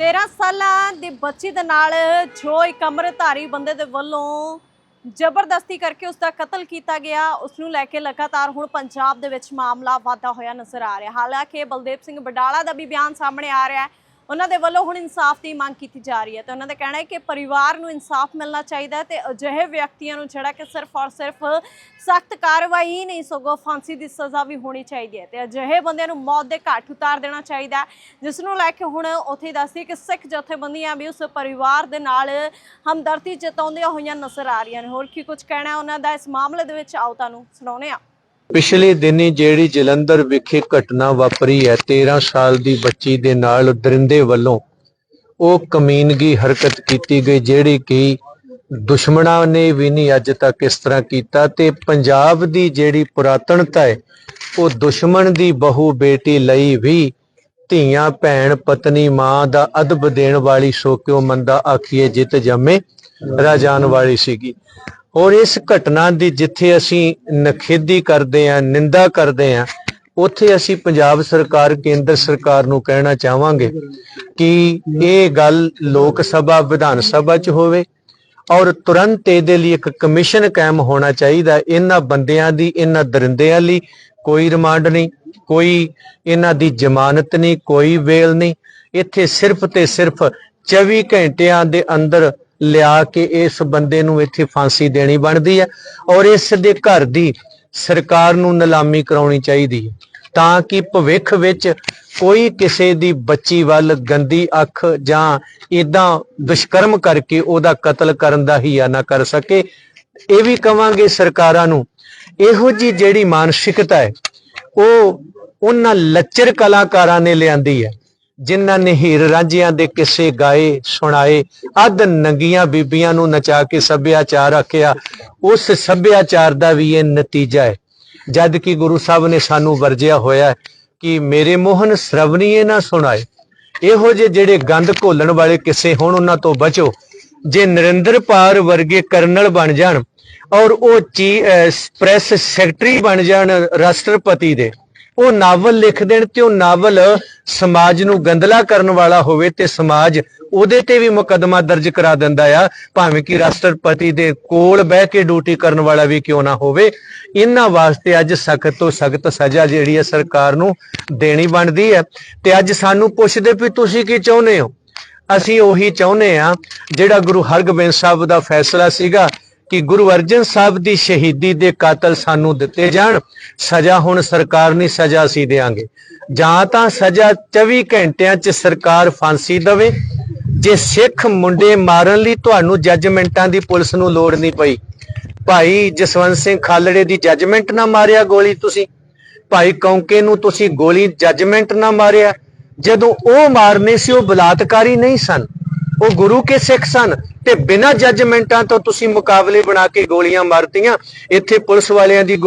13 ਸਾਲਾਂ ਦੀ ਬੱਚੀ ਦੇ ਨਾਲ ਜੋ ਇੱਕ ਅੰਮ੍ਰਿਤਧਾਰੀ ਬੰਦੇ ਦੇ ਵੱਲੋਂ ਜ਼ਬਰਦਸਤੀ ਕਰਕੇ ਉਸ ਦਾ ਕਤਲ ਕੀਤਾ ਗਿਆ ਉਸ ਨੂੰ ਲੈ ਕੇ ਲਗਾਤਾਰ ਹੁਣ ਪੰਜਾਬ ਦੇ ਵਿੱਚ ਮਾਮਲਾ ਵਾਧਾ ਹੋਇਆ ਨਜ਼ਰ ਆ ਰਿਹਾ। ਹਾਲਾਂਕਿ ਬਲਦੇਵ ਸਿੰਘ ਬਡਾਲਾ ਦਾ ਵੀ ਬਿਆਨ ਸਾਹਮਣੇ ਆ ਰਿਹਾ ਹੈ। ਉਹਨਾਂ ਦੇ ਵੱਲੋਂ ਹੁਣ ਇਨਸਾਫ ਦੀ ਮੰਗ ਕੀਤੀ ਜਾ ਰਹੀ ਹੈ ਤੇ ਉਹਨਾਂ ਦਾ ਕਹਿਣਾ ਹੈ ਕਿ ਪਰਿਵਾਰ ਨੂੰ ਇਨਸਾਫ ਮਿਲਣਾ ਚਾਹੀਦਾ ਹੈ ਤੇ ਅਜਿਹੇ ਵਿਅਕਤੀਆਂ ਨੂੰ ਜਿਹੜਾ ਕਿ ਸਿਰਫ ਔਰ ਸਿਰਫ ਸਖਤ ਕਾਰਵਾਈ ਹੀ ਨਹੀਂ, ਸਗੋਂ ਫਾਂਸੀ ਦੀ ਸਜ਼ਾ ਵੀ ਹੋਣੀ ਚਾਹੀਦੀ ਹੈ ਤੇ ਅਜਿਹੇ ਬੰਦਿਆਂ ਨੂੰ ਮੌਤ ਦੇ ਘਾਟ ਉਤਾਰ ਦੇਣਾ ਚਾਹੀਦਾ ਹੈ, ਜਿਸ ਨੂੰ ਲੈ ਕੇ ਹੁਣ ਉੱਥੇ ਦੱਸਦੀ ਕਿ ਸਿੱਖ ਜਥੇਬੰਦੀਆਂ ਵੀ ਉਸ ਪਰਿਵਾਰ ਦੇ ਨਾਲ ਹਮਦਰਦੀ ਜਤਾਉਂਦੀਆਂ ਹੋਈਆਂ ਨਜ਼ਰ ਆ ਰਹੀਆਂ ਨੇ। ਹੋਰ ਕੀ ਕੁਝ ਕਹਿਣਾ ਉਹਨਾਂ ਦਾ? ਇਸ ਮਾਮਲੇ ਦੇ ਵਿੱਚ ਆਓ ਤੁਹਾਨੂੰ ਸੁਣਾਉਂਦੇ ਹਾਂ। ਪਿਛਲੇ ਦਿਨੀ ਜਿਹੜੀ ਜਲੰਧਰ ਵਿਖੇ ਘਟਨਾ ਵਾਪਰੀ ਹੈ 13 ਸਾਲ ਦੀ ਬੱਚੀ ਦੇ ਨਾਲ ਦਰਿੰਦੇ ਵੱਲੋਂ ਉਹ ਕਮੀਨਗੀ ਹਰਕਤ ਕੀਤੀ ਗਈ, ਜਿਹੜੀ ਕਿ ਦੁਸ਼ਮਣਾਂ ਨੇ ਵੀ ਨਹੀਂ ਅੱਜ ਤੱਕ ਇਸ ਤਰ੍ਹਾਂ ਕੀਤਾ ਤੇ ਪੰਜਾਬ ਦੀ ਜਿਹੜੀ ਪੁਰਾਤਨਤਾ ਹੈ, ਉਹ ਦੁਸ਼ਮਣ ਦੀ ਬਹੂ ਬੇਟੀ ਲਈ ਵੀ ਧੀਆਂ, ਭੈਣ, ਪਤਨੀ, ਮਾਂ ਦਾ ਅਦਬ ਦੇਣ ਵਾਲੀ ਸੋ ਕਿਉ ਮੰਦਾ ਆਖੀਏ ਜਿਤ ਜੰਮੇ ਰਾਜਾਨ ਵਾਲੀ ਸੀਗੀ। ਔਰ ਇਸ ਘਟਨਾ ਦੀ ਜਿੱਥੇ ਅਸੀਂ ਨਖੇਦੀ ਕਰਦੇ ਆਂ ਨਿੰਦਾ ਕਰਦੇ ਆਂ ਉੱਥੇ ਅਸੀਂ ਪੰਜਾਬ ਸਰਕਾਰ, ਕੇਂਦਰ ਸਰਕਾਰ ਨੂੰ ਕਹਿਣਾ ਚਾਹਾਂਗੇ ਕਿ ਇਹ ਗੱਲ ਲੋਕ ਸਭਾ, ਵਿਧਾਨ ਸਭਾ 'ਚ ਹੋਵੇ ਔਰ ਤੁਰੰਤ ਇਹਦੇ ਲਈ ਇੱਕ ਕਮਿਸ਼ਨ ਕਾਇਮ ਹੋਣਾ ਚਾਹੀਦਾ। ਇਹਨਾਂ ਬੰਦਿਆਂ ਦੀ, ਇਹਨਾਂ ਦਰਿੰਦਿਆਂ ਲਈ ਕੋਈ ਰਿਮਾਂਡ ਨਹੀਂ, ਕੋਈ ਇਹਨਾਂ ਦੀ ਜ਼ਮਾਨਤ ਨਹੀਂ, ਕੋਈ ਵੇਲ ਨਹੀਂ। ਇੱਥੇ ਸਿਰਫ ਤੇ ਸਿਰਫ 24 ਘੰਟਿਆਂ ਦੇ ਅੰਦਰ ਲਿਆ ਕੇ ਇਸ ਬੰਦੇ ਨੂੰ ਇੱਥੇ ਫਾਂਸੀ ਦੇਣੀ ਬਣਦੀ ਹੈ ਔਰ ਇਸ ਦੇ ਘਰ ਦੀ ਸਰਕਾਰ ਨੂੰ ਨਿਲਾਮੀ ਕਰਾਉਣੀ ਚਾਹੀਦੀ ਹੈ ਤਾਂ ਕਿ ਭਵਿੱਖ ਵਿੱਚ ਕੋਈ ਕਿਸੇ ਦੀ ਬੱਚੀ ਵੱਲ ਗੰਦੀ ਅੱਖ ਜਾਂ ਇਦਾਂ ਦੁਸ਼ਕਰਮ ਕਰਕੇ ਉਹਦਾ ਕਤਲ ਕਰਨ ਦਾ ਹੀਆ ਨਾ ਕਰ ਸਕੇ। ਇਹ ਵੀ ਕਵਾਂਗੇ ਸਰਕਾਰਾਂ ਨੂੰ, ਇਹੋ ਜੀ ਜਿਹੜੀ ਮਾਨਸਿਕਤਾ ਹੈ, ਉਹ ਉਹਨਾਂ ਲੱਚਰ ਕਲਾਕਾਰਾਂ ਨੇ ਲਿਆਂਦੀ ਹੈ। ਜਿਨ੍ਹਾਂ ਨੇ ਹੀਰ ਰਾਂਝਿਆਂ ਦੇ ਕਿਸੇ ਗਾਏ, ਸੁਣਾਏ, ਅੱਧ ਨੰਗੀਆਂ ਬੀਬੀਆਂ ਨੂੰ ਨਚਾ ਕੇ ਸੱਭਿਆਚਾਰ ਆਖਿਆ, ਉਸ ਸੱਭਿਆਚਾਰ ਦਾ ਵੀ ਇਹ ਨਤੀਜਾ ਹੈ। ਜਦ ਕਿ ਗੁਰੂ ਸਾਹਿਬ ਨੇ ਸਾਨੂੰ ਵਰਜਿਆ ਹੋਇਆ ਕਿ ਮੇਰੇ ਮੋਹਨ ਸ਼ਰਵਣੀਏ ਨਾ ਸੁਣਾਏ। ਇਹੋ ਜਿਹੇ ਜਿਹੜੇ ਗੰਦ ਘੋਲਣ ਵਾਲੇ ਕਿੱਸੇ ਹੋਣ, ਉਹਨਾਂ ਤੋਂ ਬਚੋ। ਜੇ ਨਰਿੰਦਰ ਪਾਰ ਵਰਗੇ ਕਰਨਲ ਬਣ ਜਾਣ ਔਰ ਉਹ ਚੀ, ਅਹ, ਪ੍ਰੈਸ ਸੈਕਟਰੀ ਬਣ ਜਾਣ ਰਾਸ਼ਟਰਪਤੀ ਦੇ ਉਹ ਨਾਵਲ ਲਿਖ ਦੇਣ ਤੇ ਉਹ ਨਾਵਲ ਸਮਾਜ ਨੂੰ ਗੰਦਲਾ ਕਰਨ ਵਾਲਾ ਹੋਵੇ ਤੇ ਸਮਾਜ ਉਹਦੇ ਤੇ ਵੀ ਮੁਕੱਦਮਾ ਦਰਜ ਕਰਾ ਦਿੰਦਾ ਆ, ਭਾਵੇਂ ਕਿ ਰਾਸ਼ਟਰਪਤੀ ਦੇ ਕੋਲ ਬਹਿ ਕੇ ਡਿਊਟੀ ਕਰਨ ਵਾਲਾ ਵੀ ਕਿਉਂ ਨਾ ਹੋਵੇ। ਇਹਨਾਂ ਵਾਸਤੇ ਅੱਜ ਸਖਤ ਤੋਂ ਸਖਤ ਸਜ਼ਾ ਜਿਹੜੀ ਹੈ ਸਰਕਾਰ ਨੂੰ ਦੇਣੀ ਬਣਦੀ ਹੈ। ਤੇ ਅੱਜ ਸਾਨੂੰ ਪੁੱਛਦੇ ਵੀ ਤੁਸੀਂ ਕੀ ਚਾਹੁੰਦੇ ਹੋ? ਅਸੀਂ ਉਹੀ ਚਾਹੁੰਦੇ ਆ ਜਿਹੜਾ ਗੁਰੂ ਹਰਗੋਬਿੰਦ ਸਾਹਿਬ ਦਾ ਫੈਸਲਾ ਸੀਗਾ ਕਿ ਗੁਰੂ ਅਰਜਨ ਸਾਹਿਬ ਦੀ ਸ਼ਹੀਦੀ ਦੇ ਕਾਤਲ ਸਾਨੂੰ ਦਿੱਤੇ ਜਾਣ, ਸਜ਼ਾ ਹੁਣ ਸਰਕਾਰ ਨਹੀਂ ਸਜ਼ਾ ਅਸੀਂ ਦੇਾਂਗੇ। ਜਾਂ ਤਾਂ ਸਜ਼ਾ 24 ਘੰਟਿਆਂ 'ਚ ਸਰਕਾਰ ਫਾਂਸੀ ਦੇਵੇ, ਜੇ ਸਿੱਖ ਮੁੰਡੇ ਮਾਰਨ ਲਈ ਤੁਹਾਨੂੰ ਜੱਜਮੈਂਟਾਂ ਦੀ ਪੁਲਿਸ ਨੂੰ ਲੋੜ ਨਹੀਂ ਪਈ। ਭਾਈ ਜਸਵੰਤ ਸਿੰਘ ਖਾਲੜੇ ਦੀ ਜੱਜਮੈਂਟ ਨਾ ਮਾਰਿਆ ਗੋਲੀ ਤੁਸੀਂ। ਭਾਈ ਕੌਂਕੇ ਨੂੰ ਤੁਸੀਂ ਗੋਲੀ ਜੱਜਮੈਂਟ ਨਾ ਮਾਰਿਆ। ਜਦੋਂ ਉਹ ਮਾਰਨੇ ਸੀ, ਉਹ ਬਲਾਤਕਾਰੀ ਨਹੀਂ ਸਨ। ਉਹ ਗੁਰੂ ਕੇ ਸਿੱਖ ਸਨ। ਤੇ ਬਿਨਾਂ ਜੱਜਮੈਂਟਾਂ ਤੋਂ ਤੁਸੀਂ ਮੁਕਾਬਲੇ ਬਣਾ ਕੇ ਗੋਲੀਆਂ ਮਾਰਤੀਆਂ ਇੱਥੇ ਪੁਲਿਸ ਵਾਲਿਆਂ ਦੀ